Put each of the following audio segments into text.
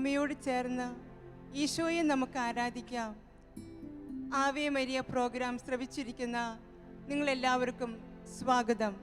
അമ്മയോട് ചേർന്ന് ഈശോയെ നമുക്ക് ആരാധിക്കാം. ആവേമരിയ പ്രോഗ്രാം ശ്രവിച്ചിരിക്കുന്ന നിങ്ങളെല്ലാവർക്കും സ്വാഗതം.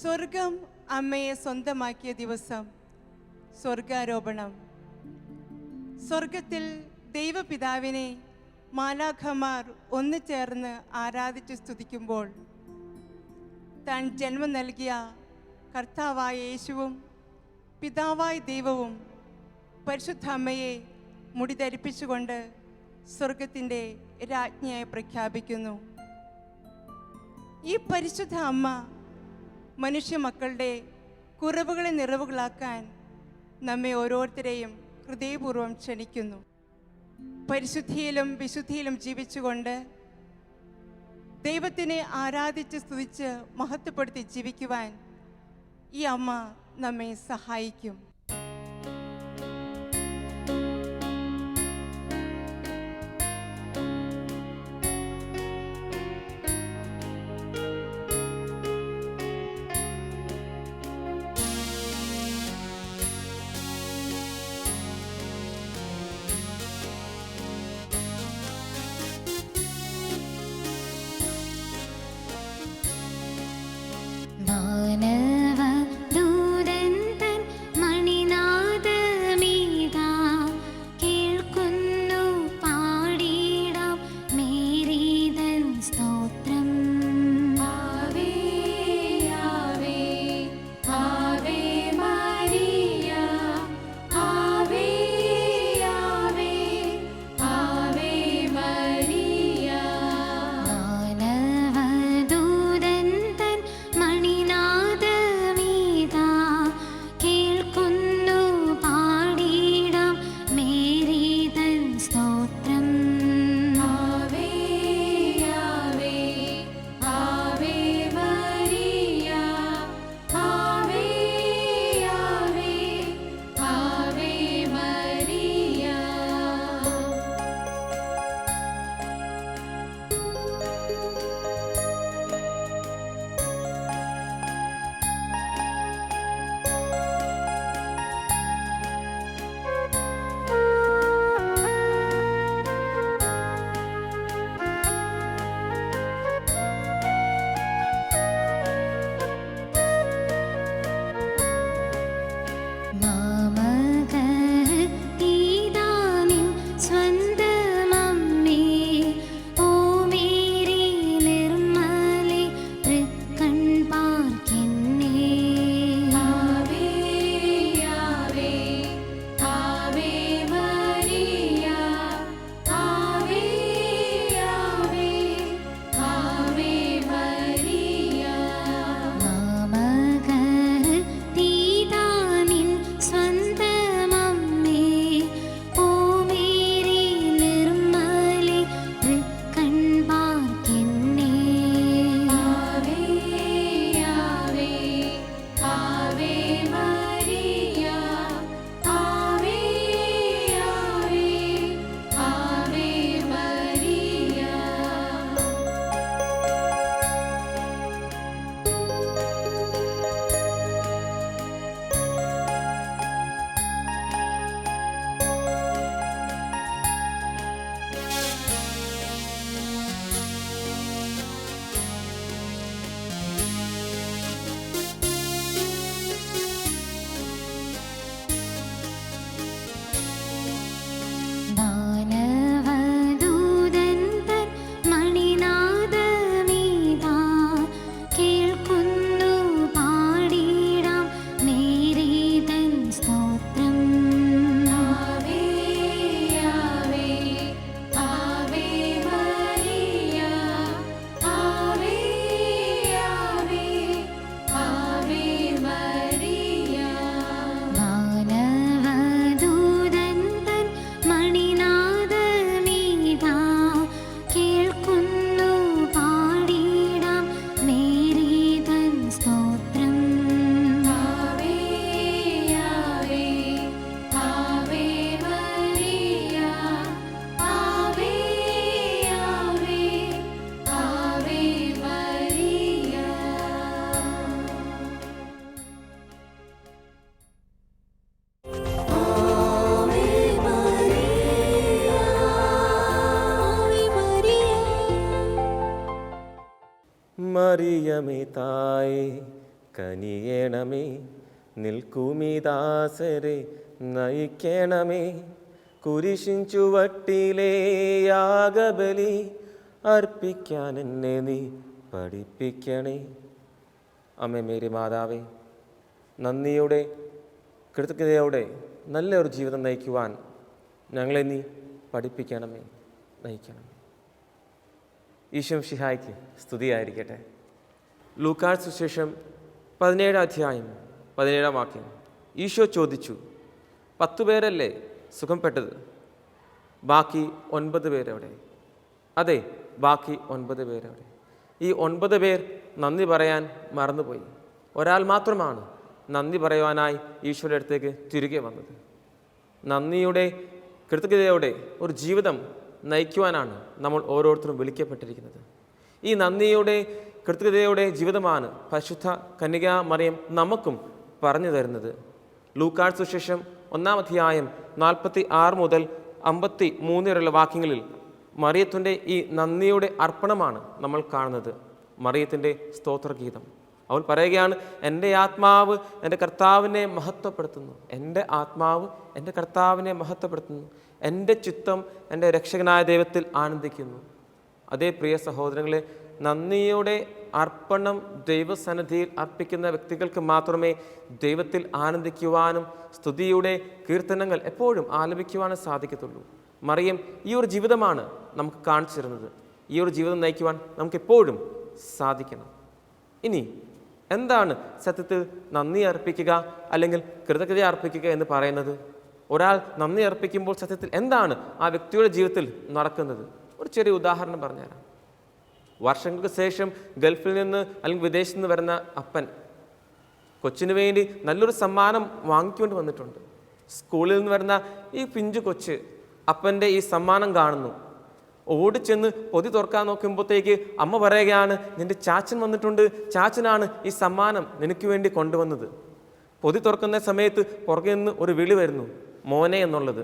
സ്വർഗം അമ്മയെ സ്വന്തമാക്കിയ ദിവസം സ്വർഗാരോപണം. സ്വർഗത്തിൽ ദൈവപിതാവിനെ മാലാഖമാർ ഒന്നു ചേർന്ന് ആരാധിച്ച് സ്തുതിക്കുമ്പോൾ താൻ ജന്മം നൽകിയ കർത്താവായ യേശുവും പിതാവായ ദൈവവും പരിശുദ്ധ അമ്മയെ മുടി ധരിപ്പിച്ചുകൊണ്ട് സ്വർഗത്തിന്റെ രാജ്ഞിയായി പ്രഖ്യാപിക്കുന്നു. ഈ പരിശുദ്ധ അമ്മ മനുഷ്യ മക്കളുടെ കുറവുകളെ നിറവുകളാക്കാൻ നമ്മെ ഓരോരുത്തരെയും ഹൃദയപൂർവം ക്ഷണിക്കുന്നു. പരിശുദ്ധിയിലും വിശുദ്ധിയിലും ജീവിച്ചുകൊണ്ട് ദൈവത്തിനെ ആരാധിച്ച് സ്തുതിച്ച് മഹത്വപ്പെടുത്തി ജീവിക്കുവാൻ ഈ അമ്മ നമ്മെ സഹായിക്കും. മറിയമേ തായേ കനിയണമേ. നിൽക്കുമിദാസരെ നയിക്കണമേ. കുരിശിൻ ചുവട്ടിലെ അർപ്പിക്കാൻ എന്നെ നീ പഠിപ്പിക്കണേ. അമ്മ മേരി മാതാവേ നന്ദിയുടെ കൃതജ്ഞതയോടെ നല്ലൊരു ജീവിതം നയിക്കുവാൻ ഞങ്ങളെ നീ പഠിപ്പിക്കണമേ നയിക്കണമേ. ഈശോ ഷിഹായ്ക്ക് സ്തുതിയായിരിക്കട്ടെ. ലൂക്കാർ സുശേഷം പതിനേഴാം അധ്യായം പതിനേഴാം വാക്യം. ഈശോ ചോദിച്ചു പത്തു പേരല്ലേ സുഖംപ്പെട്ടത് ബാക്കി ഒൻപത് പേരവിടെ? അതെ ബാക്കി ഒൻപത് പേരവിടെ. ഈ ഒൻപത് പേർ നന്ദി പറയാൻ മറന്നുപോയി. ഒരാൾ മാത്രമാണ് നന്ദി പറയുവാനായി ഈശോയുടെ അടുത്തേക്ക് തിരികെ വന്നത്. നന്ദിയുടെ കൃതജ്ഞതയോടെ ഒരു ജീവിതം നയിക്കുവാനാണ് നമ്മൾ ഓരോരുത്തരും വിളിക്കപ്പെട്ടിരിക്കുന്നത്. ഈ നന്ദിയുടെ കൃത്യതയുടെ ജീവിതമാണ് പരിശുദ്ധ കന്യകാ മറിയം നമുക്കും പറഞ്ഞു തരുന്നത്. ലൂക്കാഴ്ച സുശേഷം ഒന്നാം അധ്യായം നാൽപ്പത്തി ആറ് മുതൽ അമ്പത്തി മൂന്ന് വരെയുള്ള വാക്യങ്ങളിൽ മറിയത്തിന്റെ ഈ നന്ദിയുടെ അർപ്പണമാണ് നമ്മൾ കാണുന്നത്. മറിയത്തിന്റെ സ്തോത്രഗീതം. അവൾ പറയുകയാണ് എന്റെ ആത്മാവ് എന്റെ കർത്താവിനെ മഹത്വപ്പെടുത്തുന്നു. എന്റെ ആത്മാവ് എന്റെ കർത്താവിനെ മഹത്വപ്പെടുത്തുന്നു. എന്റെ ചിത്തം എന്റെ രക്ഷകനായ ദൈവത്തിൽ ആനന്ദിക്കുന്നു. അതേ പ്രിയ സഹോദരങ്ങളെ നന്ദിയുടെ അർപ്പണം ദൈവസന്നിധിയിൽ അർപ്പിക്കുന്ന വ്യക്തികൾക്ക് മാത്രമേ ദൈവത്തിൽ ആനന്ദിക്കുവാനും സ്തുതിയുടെ കീർത്തനങ്ങൾ എപ്പോഴും ആലപിക്കുവാനും സാധിക്കത്തുള്ളൂ. മറിയം ഈ ഒരു ജീവിതമാണ് നമുക്ക് കാണിച്ചു തരുന്നത്. ഈ ഒരു ജീവിതം നയിക്കുവാൻ നമുക്ക് എപ്പോഴും സാധിക്കണം. ഇനി എന്താണ് സത്യത്തിൽ നന്ദി അർപ്പിക്കുക അല്ലെങ്കിൽ കൃതജ്ഞത അർപ്പിക്കുക എന്ന് പറയുന്നത്? ഒരാൾ നന്ദി അർപ്പിക്കുമ്പോൾ സത്യത്തിൽ എന്താണ് ആ വ്യക്തിയുടെ ജീവിതത്തിൽ നടക്കുന്നത്? ഒരു ചെറിയ ഉദാഹരണം പറഞ്ഞുതരാം. വർഷങ്ങൾക്ക് ശേഷം ഗൾഫിൽ നിന്ന് അല്ലെങ്കിൽ വിദേശത്ത് നിന്ന് വരുന്ന അപ്പൻ കൊച്ചിന് വേണ്ടി നല്ലൊരു സമ്മാനം വാങ്ങിക്കൊണ്ട് വന്നിട്ടുണ്ട്. സ്കൂളിൽ നിന്ന് വരുന്ന ഈ പിഞ്ചു കൊച്ച് അപ്പന്റെ ഈ സമ്മാനം കാണുന്നു. ഓടിച്ചെന്ന് പൊതി തുറക്കാൻ നോക്കുമ്പോഴത്തേക്ക് അമ്മ പറയുകയാണ് നിന്റെ ചാച്ചൻ വന്നിട്ടുണ്ട് ചാച്ചനാണ് ഈ സമ്മാനം നിനക്ക് വേണ്ടി കൊണ്ടുവന്നത്. പൊതി തുറക്കുന്ന സമയത്ത് പുറകെ നിന്ന് ഒരു വിളി വരുന്നു മോനെ എന്നുള്ളത്.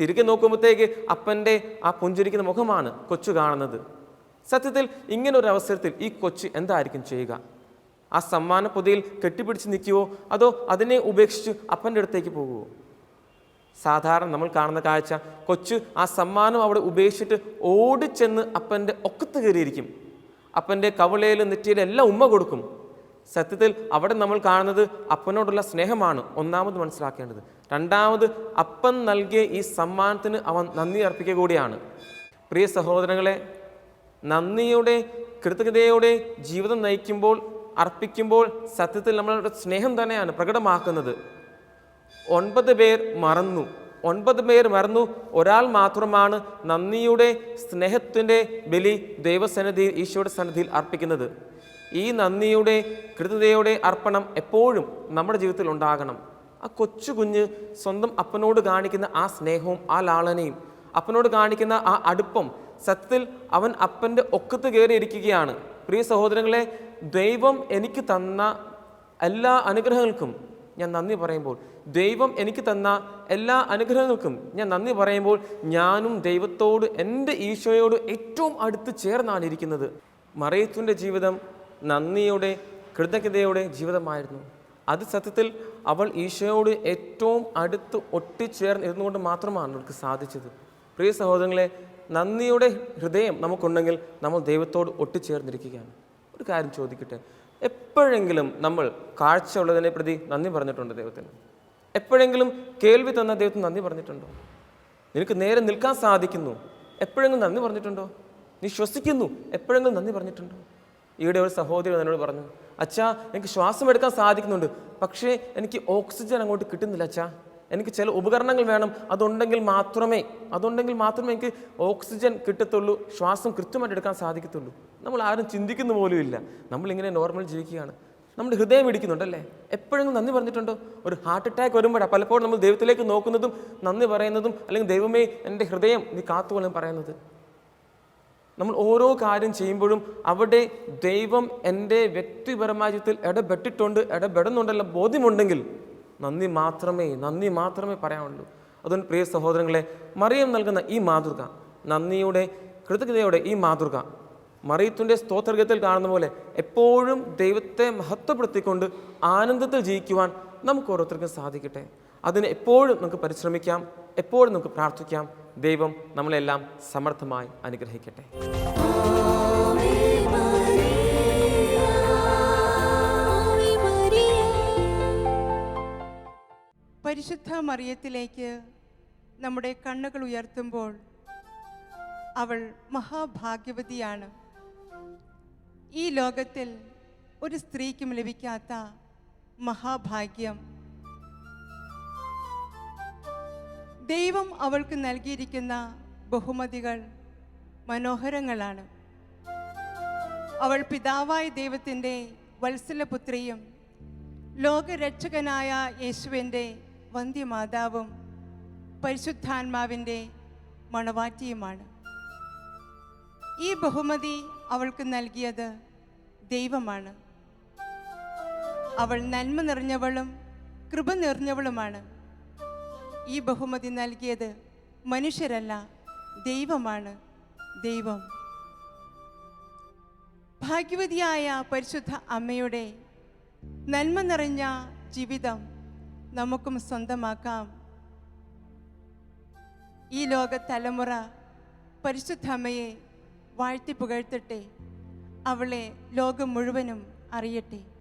തിരികെ നോക്കുമ്പോഴത്തേക്ക് അപ്പന്റെ ആ പുഞ്ചിരിക്കുന്ന മുഖമാണ് കൊച്ചു കാണുന്നത്. സത്യത്തിൽ ഇങ്ങനെ ഒരു അവസരത്തിൽ ഈ കൊച്ച് എന്തായിരിക്കും ചെയ്യുക? ആ സമ്മാന പൊതിയിൽ കെട്ടിപ്പിടിച്ച് നിൽക്കുവോ? അതോ അതിനെ ഉപേക്ഷിച്ച് അപ്പന്റെ അടുത്തേക്ക് പോകുമോ സാധാരണ നമ്മൾ കാണുന്ന കാഴ്ച കൊച്ച് ആ സമ്മാനം അവിടെ ഉപേക്ഷിച്ചിട്ട് ഓടിച്ചെന്ന് അപ്പന്റെ ഒക്കത്ത് കയറിയിരിക്കും. അപ്പന്റെ കവളയിലും നെറ്റിയിലും എല്ലാം ഉമ്മ കൊടുക്കും. സത്യത്തിൽ അവിടെ നമ്മൾ കാണുന്നത് അപ്പനോടുള്ള സ്നേഹമാണ് ഒന്നാമത് മനസ്സിലാക്കേണ്ടത്. രണ്ടാമത് അപ്പൻ നൽകിയ ഈ സമ്മാനത്തിന് അവൻ നന്ദി അർപ്പിക്കുക കൂടിയാണ്. പ്രിയ സഹോദരങ്ങളെ നന്ദിയുടെ കൃതജ്ഞതയോടെ ജീവിതം നയിക്കുമ്പോൾ അർപ്പിക്കുമ്പോൾ സത്യത്തിൽ നമ്മളുടെ സ്നേഹം തന്നെയാണ് പ്രകടമാക്കുന്നത്. ഒൻപത് പേർ മറന്നു. ഒൻപത് പേർ മറന്നു. ഒരാൾ മാത്രമാണ് നന്ദിയുടെ സ്നേഹത്തിന്റെ ബലി ദൈവസന്നിധിയിൽ ഈശോയുടെ സന്നിധിയിൽ അർപ്പിക്കുന്നത്. ഈ നന്ദിയുടെ കൃതതയുടെ അർപ്പണം എപ്പോഴും നമ്മുടെ ജീവിതത്തിൽ ഉണ്ടാകണം. ആ കൊച്ചു കുഞ്ഞ് സ്വന്തം അപ്പനോട് കാണിക്കുന്ന ആ സ്നേഹവും ആ ലാളനയും അപ്പനോട് കാണിക്കുന്ന ആ അടുപ്പം സത്യത്തിൽ അവൻ അപ്പന്റെ ഒക്കത്ത് കയറിയിരിക്കുകയാണ്. പ്രിയ സഹോദരങ്ങളെ ദൈവം എനിക്ക് തന്ന എല്ലാ അനുഗ്രഹങ്ങൾക്കും ഞാൻ നന്ദി പറയുമ്പോൾ ദൈവം എനിക്ക് തന്ന എല്ലാ അനുഗ്രഹങ്ങൾക്കും ഞാൻ നന്ദി പറയുമ്പോൾ ഞാനും ദൈവത്തോട് എന്റെ ഈശോയോട് ഏറ്റവും അടുത്ത് ചേർന്നാണ് ഇരിക്കുന്നത്. മറിയത്തിന്റെ ജീവിതം നന്ദിയുടെ കൃതജ്ഞതയുടെ ജീവിതമായിരുന്നു. അത് സത്യത്തിൽ അവൾ ഈശോയോട് ഏറ്റവും അടുത്ത് ഒട്ടിച്ചേർന്ന് ഇരുന്നുകൊണ്ട് മാത്രമാണ് അവൾക്ക് സാധിച്ചത്. പ്രിയ സഹോദരങ്ങളെ നന്ദിയുടെ ഹൃദയം നമുക്കുണ്ടെങ്കിൽ നമ്മൾ ദൈവത്തോട് ഒട്ടിച്ചേർന്നിരിക്കുകയാണ്. ഒരു കാര്യം ചോദിക്കട്ടെ. എപ്പോഴെങ്കിലും നമ്മൾ കാഴ്ച ഉള്ളതിനെ പ്രതി നന്ദി പറഞ്ഞിട്ടുണ്ട് ദൈവത്തിന്? എപ്പോഴെങ്കിലും കേൾവി തന്ന ദൈവത്തിന് നന്ദി പറഞ്ഞിട്ടുണ്ടോ? നിനക്ക് നേരെ നിൽക്കാൻ സാധിക്കുന്നു. എപ്പോഴെങ്കിലും നന്ദി പറഞ്ഞിട്ടുണ്ടോ? നീ ശ്വസിക്കുന്നു. എപ്പോഴെങ്കിലും നന്ദി പറഞ്ഞിട്ടുണ്ടോ? ഈയിടെ ഒരു സഹോദരി എന്നോട് പറഞ്ഞു അച്ഛാ എനിക്ക് ശ്വാസം എടുക്കാൻ സാധിക്കുന്നുണ്ട് പക്ഷേ എനിക്ക് ഓക്സിജൻ അങ്ങോട്ട് കിട്ടുന്നില്ല അച്ഛാ. എനിക്ക് ചില ഉപകരണങ്ങൾ വേണം അതുണ്ടെങ്കിൽ മാത്രമേ അതുണ്ടെങ്കിൽ മാത്രമേ എനിക്ക് ഓക്സിജൻ കിട്ടത്തുള്ളൂ ശ്വാസം കൃത്യമായിട്ട് എടുക്കാൻ സാധിക്കത്തുള്ളൂ. നമ്മൾ ആരും ചിന്തിക്കുന്ന പോലും ഇല്ല. നമ്മളിങ്ങനെ നോർമൽ ജീവിക്കുകയാണ്. നമ്മുടെ ഹൃദയം ഇടിക്കുന്നുണ്ടല്ലേ? എപ്പോഴും നന്ദി പറഞ്ഞിട്ടുണ്ടോ? ഒരു ഹാർട്ട് അറ്റാക്ക് വരുമ്പോഴാണ് പലപ്പോഴും നമ്മൾ ദൈവത്തിലേക്ക് നോക്കുന്നതും നന്ദി പറയുന്നതും അല്ലെങ്കിൽ ദൈവമേ എന്റെ ഹൃദയം നീ കാത്തുകൊള്ളും പറയുന്നത്. നമ്മൾ ഓരോ കാര്യം ചെയ്യുമ്പോഴും അവിടെ ദൈവം എന്റെ വ്യക്തിപരമായ ജീവിതത്തിൽ ഇടപെട്ടിട്ടുണ്ട് ഇടപെടുന്നുണ്ടല്ല ബോധ്യമുണ്ടെങ്കിൽ നന്ദി മാത്രമേ നന്ദി മാത്രമേ പറയാനുള്ളൂ. അതുകൊണ്ട് പ്രിയ സഹോദരങ്ങളെ മറിയം നൽകുന്ന ഈ മാതൃക നന്ദിയുടെ കൃതജ്ഞതയോടെ ഈ മാതൃക മറിയത്തിന്റെ സ്തോത്രഗത്തിൽ കാണുന്ന പോലെ എപ്പോഴും ദൈവത്തെ മഹത്വപ്പെടുത്തിക്കൊണ്ട് ആനന്ദത്തിൽ ജീവിക്കുവാൻ നമുക്ക് ഓരോരുത്തർക്കും സാധിക്കട്ടെ. അതിന് എപ്പോഴും നമുക്ക് പരിശ്രമിക്കാം എപ്പോഴും നമുക്ക് പ്രാർത്ഥിക്കാം. ദൈവം നമ്മളെല്ലാം സമർത്ഥമായി അനുഗ്രഹിക്കട്ടെ. പരിശുദ്ധ മറിയത്തിലേക്ക് നമ്മുടെ കണ്ണുകൾ ഉയർത്തുമ്പോൾ അവൾ മഹാഭാഗ്യവതിയാണ്. ഈ ലോകത്തിൽ ഒരു സ്ത്രീക്കും ലഭിക്കാത്ത മഹാഭാഗ്യം ദൈവം അവൾക്ക് നൽകിയിരിക്കുന്ന ബഹുമതികൾ മനോഹരങ്ങളാണ്. അവൾ പിതാവായ ദൈവത്തിന്റെ വത്സലപുത്രിയും ലോകരക്ഷകനായ യേശുവിന്റെ വന്ധ്യമാതാവും പരിശുദ്ധാത്മാവിന്റെ മണവാറ്റിയുമാണ്. ഈ ബഹുമതി അവൾക്ക് നൽകിയത് ദൈവമാണ്. അവൾ നന്മ നിറഞ്ഞവളും കൃപ നിറഞ്ഞവളുമാണ്. ഈ ബഹുമതി നൽകിയത് മനുഷ്യരല്ല ദൈവമാണ്. ദൈവം. ഭാഗ്യവതിയായ പരിശുദ്ധ അമ്മയുടെ നന്മ നിറഞ്ഞ ജീവിതം നമുക്കും സ്വന്തമാക്കാം. ഈ ലോക തലമുറ പരിശുദ്ധ അമ്മയെ വാഴ്ത്തി പുകഴ്ത്തട്ടെ. അവളെ ലോകം മുഴുവനും അറിയട്ടെ.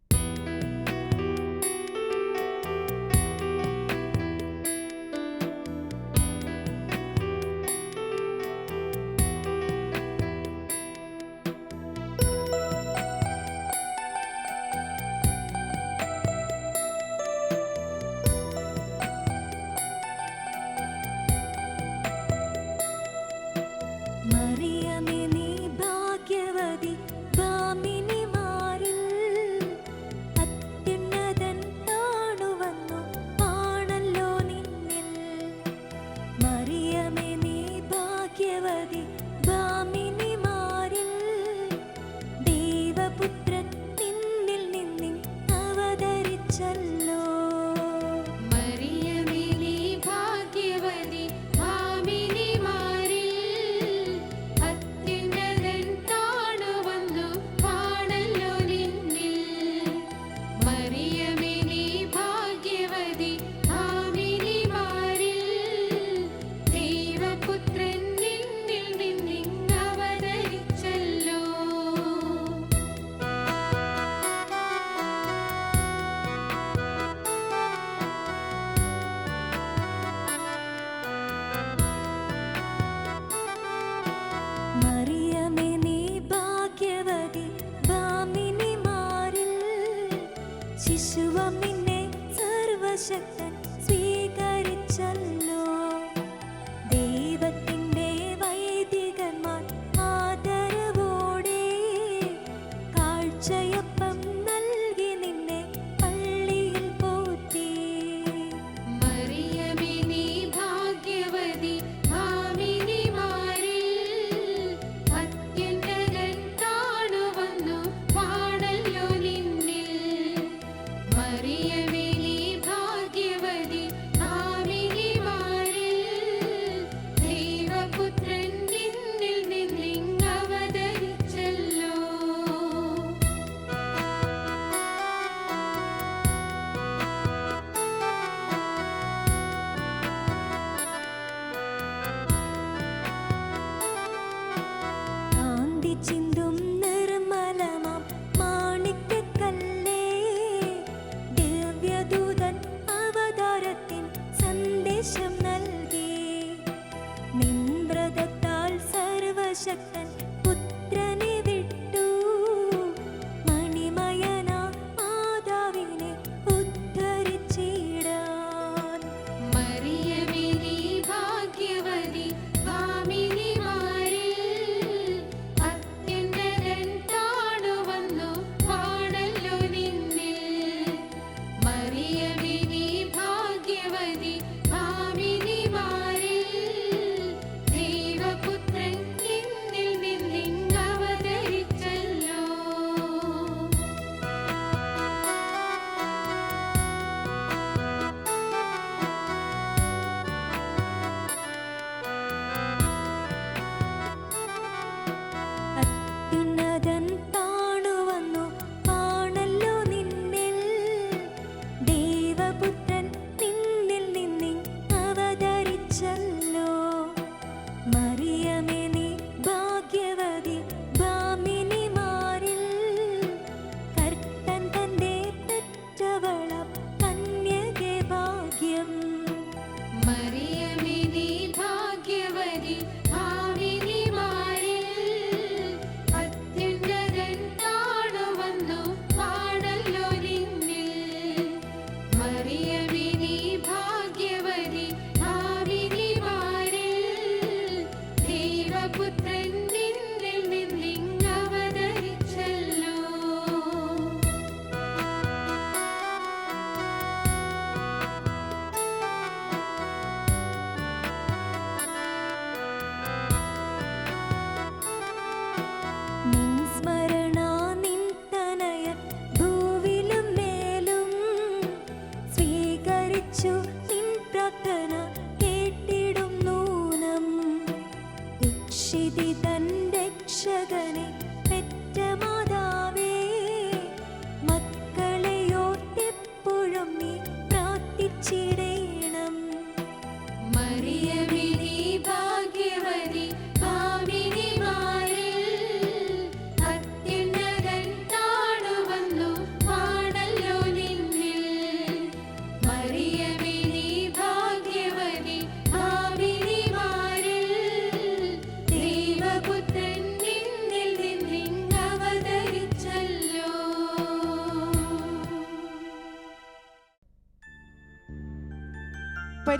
ഹൃദയം നൽകി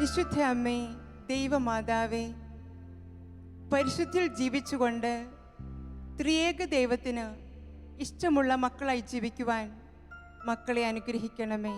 പരിശുദ്ധ അമ്മേ ദൈവമാതാവേ പരിശുദ്ധിൽ ജീവിച്ചുകൊണ്ട് ത്രിയേക ദൈവത്തിന് ഇഷ്ടമുള്ള മക്കളായി ജീവിക്കുവാൻ മക്കളെ അനുഗ്രഹിക്കണമേ.